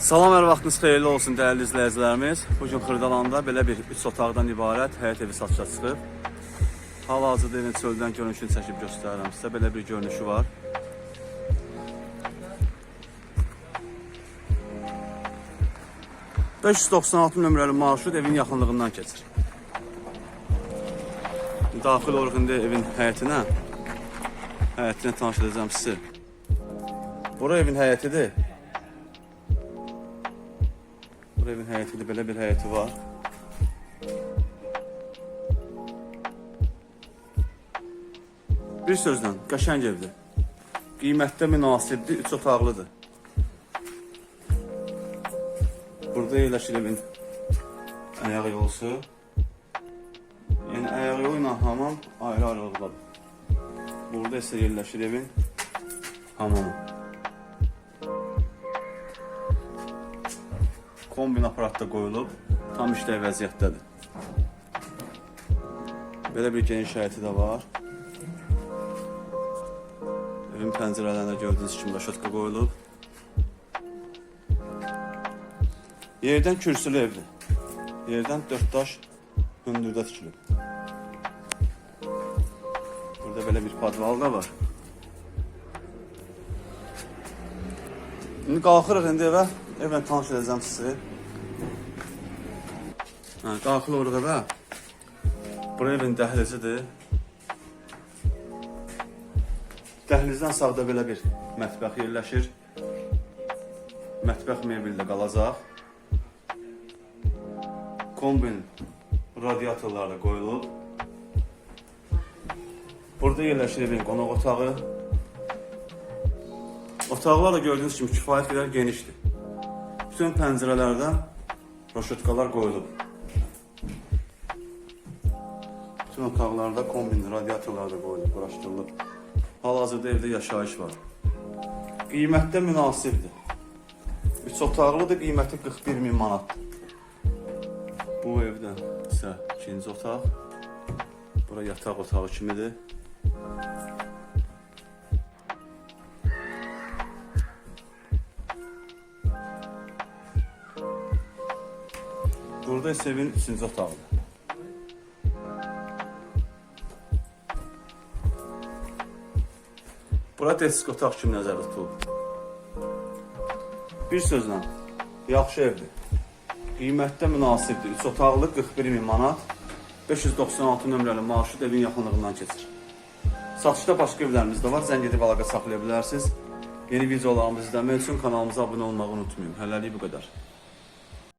Salam, hər vaxtınız xeyirli olsun dəyərli izləyicilərimiz. Bu gün Xırdalanda belə bir 3 otaqdan ibarət həyət evi satışa çıxıb. Hal-hazırda evin çöldən görünüşünü çəkib göstərirəm sizə. Belə bir görünüşü var. ...596 nömrəli marşrut evin yaxınlığından keçir. Daxil oluruq indi evin həyətinə. Həyətinə tanış edəcəm sizi. Bura evin həyətidir. Bura evin həyətidir, belə bir həyəti var. Bir sözlə, qəşəng evdir. Qiymətdə münasibdir, üç otaqlıdır. Burada yerləşir evin ayaq yolusu. Yəni ayaq yolu ilə hamam ayrı-ayrı olub. Burada isə yerləşir evin hamamı. Kombin aparat da qoyulub, tam işləy vəziyyətdədir. Belə bir geniş həyəti də var. Evin pəncərələrində gördüyünüz kimi raşotka qoyulub. Yerdən kürsülü evdir. Yerdən dörd daş hündürdə tikilib. Burada belə bir padval da var. İndi qalxırıq indi evə. Evlə tanış edəcəm sizi. Hə, daxil oluruq evə. Bura evin dəhlizidir. Dəhlizdən sağda belə bir mətbəx yerləşir. Mətbəx mebeldə qalacaq. Kombin radiatorları qoyulub. Burada yerləşir evin qonaq otağı. Otaqlar da gördüyünüz kimi kifayət qədər genişdir. Bütün pəncərələrdə roşetkalar qoyulub. Bütün otaqlarda kombin radiatorlar da qoyulub, quraşdırılıb. Hal-hazırda evdə yaşayış var. Qiymətdə münasibdir. 3 otaqlıdır, qiyməti 41 min manat. Bu evdə isə ikinci otaq. Bura yataq otağı kimidir. Burada isə evin üçüncü otağıdır. Bura desk otaq kimi nəzərdə tutulub. Bir sözlə, yaxşı evdir. Qiymətdə münasibdir. 3 otaqlı 41 min manat, 596 nömrəli marşrut evin yaxınlığından keçir. Satışda başqa evlərimiz də var. Zəng edib əlaqə saxlaya bilərsiniz. Yeni videolarımızı izləmək üçün kanalımıza abunə olmağı unutmayın. Hələlik bu qədər.